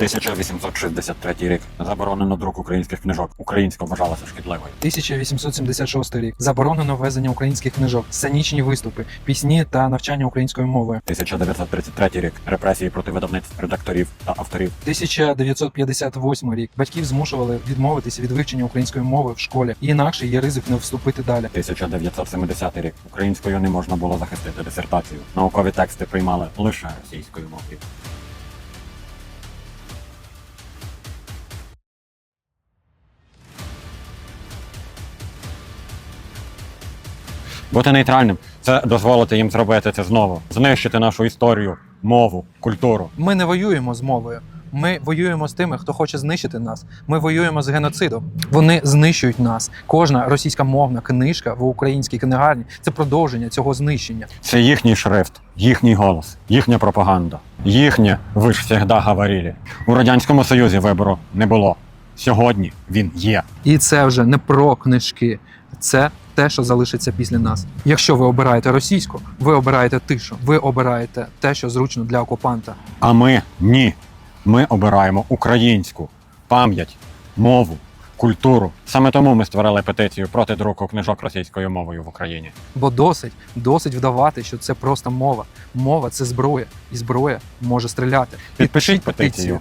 1863 рік. Заборонено друк українських книжок. Українська вважалася шкідливою. 1876 рік. Заборонено ввезення українських книжок, сценічні виступи, пісні та навчання українською мовою. 1933 рік. Репресії проти видавництв, редакторів та авторів. 1958 рік. Батьків змушували відмовитися від вивчення української мови в школі, інакше є ризик не вступити далі. 1970 рік. Українською не можна було захистити дисертацію. Наукові тексти приймали лише російською мовою. Бути нейтральним це дозволити їм зробити це знову, знищити нашу історію, мову, культуру. Ми не воюємо з мовою. Ми воюємо з тими, хто хоче знищити нас. Ми воюємо з геноцидом. Вони знищують нас. Кожна російськомовна книжка в українській книгарні це продовження цього знищення. Це їхній шрифт, їхній голос, їхня пропаганда. Їхнє ви ж завжди говорили. У радянському союзі вибору не було. Сьогодні він є. І це вже не про книжки, це те, що залишиться після нас. Якщо ви обираєте російську, ви обираєте тишу, ви обираєте те, що зручно для окупанта. А ми ні. Ми обираємо українську пам'ять, мову, культуру. Саме тому ми створили петицію проти друку книжок російською мовою в Україні. Бо досить, досить вдавати, що це просто мова. Мова це зброя, і зброя може стріляти. Підпишіть петицію